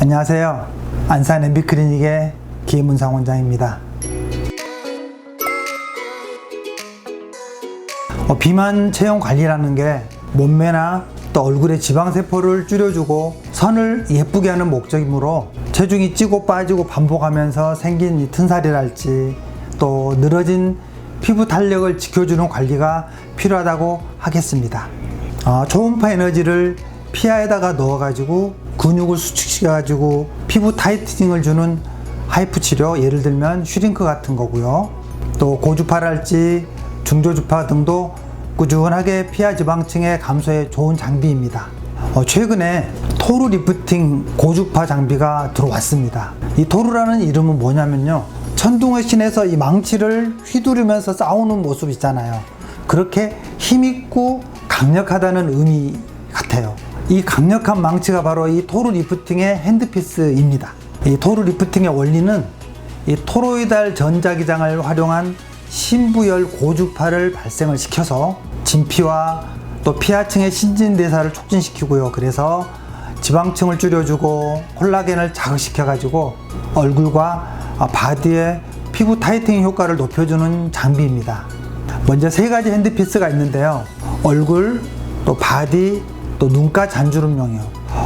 안녕하세요. 안산 MB클리닉의 김은상 원장입니다. 어, 비만 체형 관리라는 게 몸매나 또 얼굴의 지방세포를 줄여주고 선을 예쁘게 하는 목적이므로 체중이 찌고 빠지고 반복하면서 생긴 이 튼살이랄지 또 늘어진 피부 탄력을 지켜주는 관리가 필요하다고 하겠습니다. 어, 초음파 에너지를 피하에다가 넣어가지고 근육을 수축시켜 가지고 피부 타이트닝을 주는 하이프 치료 예를 들면 슈링크 같은 거고요. 또 고주파랄지 중저주파 등도 꾸준하게 피하 지방층의 감소에 좋은 장비입니다. 어, 최근에 토르 리프팅 고주파 장비가 들어왔습니다. 이 토르라는 이름은 뭐냐면요. 천둥의 신에서 이 망치를 휘두르면서 싸우는 모습 있잖아요. 그렇게 힘있고 강력하다는 의미 같아요. 이 강력한 망치가 바로 이 토르 리프팅의 핸드피스입니다. 이 토르 리프팅의 원리는 이 토로이달 전자기장을 활용한 신부열 고주파를 발생을 시켜서 진피와 또 피하층의 신진대사를 촉진시키고요. 그래서 지방층을 줄여주고 콜라겐을 자극시켜 가지고 얼굴과 바디의 피부 타이팅 효과를 높여주는 장비입니다. 먼저 세 가지 핸드피스가 있는데요. 얼굴, 또 바디, 또 눈가 잔주름용이요.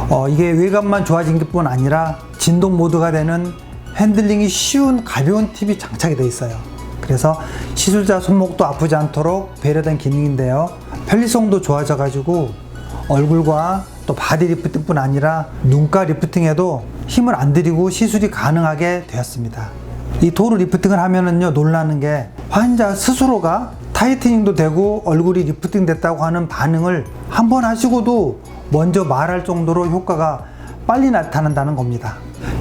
어, 이게 외관만 좋아진 것뿐 아니라 진동 모드가 되는 핸들링이 쉬운 가벼운 팁이 장착이 되어 있어요. 그래서 시술자 손목도 아프지 않도록 배려된 기능인데요. 편리성도 좋아져 가지고 얼굴과 또 바디 리프팅뿐 아니라 눈가 리프팅에도 힘을 안 들이고 시술이 가능하게 되었습니다. 이 도루 리프팅을 하면은요 놀라는 게 환자 스스로가 타이트닝도 되고 얼굴이 리프팅 됐다고 하는 반응을 한번 하시고도 먼저 말할 정도로 효과가 빨리 나타난다는 겁니다.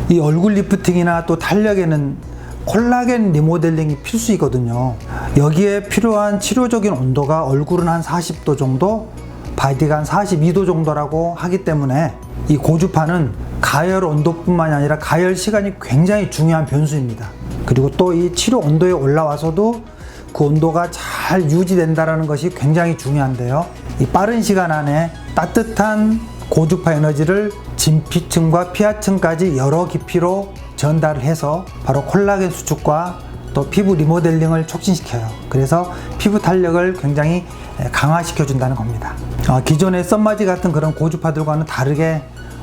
이 얼굴 리프팅이나 또 탄력에는 콜라겐 리모델링이 필수이거든요. 여기에 필요한 치료적인 온도가 얼굴은 한 40도 정도, 바디가 한 42도 정도라고 하기 때문에 이 고주파는 가열 온도뿐만이 아니라 가열 시간이 굉장히 중요한 변수입니다. 그리고 또 이 치료 온도에 올라와서도 그 온도가 잘 유지된다는 것이 굉장히 중요한데요. 이 빠른 시간 안에 따뜻한 고주파 에너지를 진피층과 피하층까지 여러 깊이로 전달을 해서 바로 콜라겐 수축과 또 피부 리모델링을 촉진시켜요. 그래서 피부 탄력을 굉장히 강화시켜 준다는 겁니다. 어, 기존의 썸마지 같은 그런 고주파들과는 다르게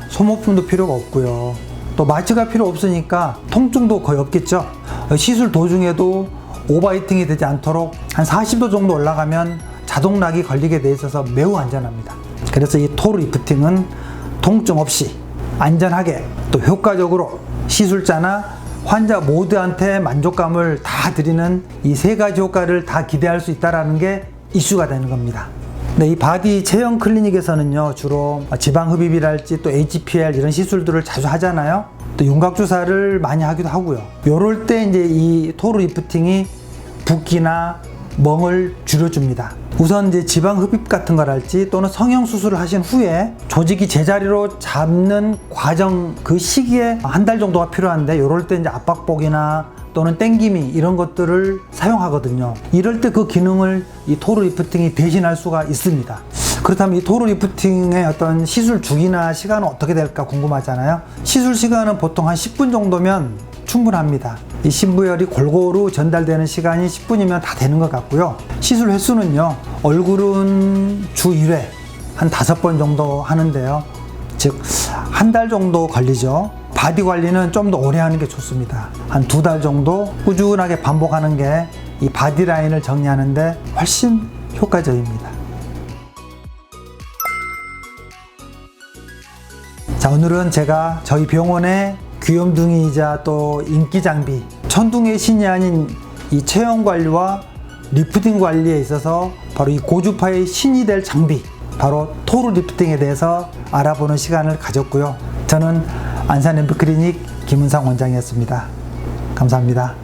소모품도 필요가 없고요. 또 마취가 필요 없으니까 통증도 거의 없겠죠. 어, 시술 도중에도 오버히팅이 되지 않도록 한 40도 정도 올라가면 자동락이 걸리게 돼 있어서 매우 안전합니다. 그래서 이 토르 리프팅은 통증 없이 안전하게 또 효과적으로 시술자나 환자 모두한테 만족감을 다 드리는 이 세 가지 효과를 다 기대할 수 있다라는 게 이슈가 되는 겁니다. 네, 이 바디 체형 클리닉에서는요, 주로 지방 흡입이랄지 또 HPL 이런 시술들을 자주 하잖아요. 또 윤곽 주사를 많이 하기도 하고요. 요럴 때 이제 이 토르 리프팅이 붓기나 멍을 줄여줍니다. 우선 이제 지방 흡입 같은 거랄지 또는 성형 수술을 하신 후에 조직이 제자리로 잡는 과정 그 시기에 한 달 정도가 필요한데 이럴 때 이제 압박복이나 또는 땡김이 이런 것들을 사용하거든요. 이럴 때 그 기능을 이 토르 리프팅이 대신할 수가 있습니다. 그렇다면 이 토르 리프팅의 어떤 시술 주기나 시간은 어떻게 될까 궁금하잖아요. 시술 시간은 보통 한 10분 정도면 충분합니다. 이 신부열이 골고루 전달되는 시간이 10분이면 다 되는 것 같고요. 시술 횟수는요, 얼굴은 주 1회, 한 5번 정도 하는데요. 즉, 한 달 정도 걸리죠. 바디 관리는 좀 더 오래 하는 게 좋습니다. 한 두 달 정도 꾸준하게 반복하는 게 이 바디 라인을 정리하는데 훨씬 효과적입니다. 자, 오늘은 제가 저희 병원의 귀염둥이이자 또 인기 장비, 천둥의 신이 아닌 이 체형 관리와 리프팅 관리에 있어서 바로 이 고주파의 신이 될 장비, 바로 토르 리프팅에 대해서 알아보는 시간을 가졌고요. 저는 안산 앰프클리닉 김은상 원장이었습니다. 감사합니다.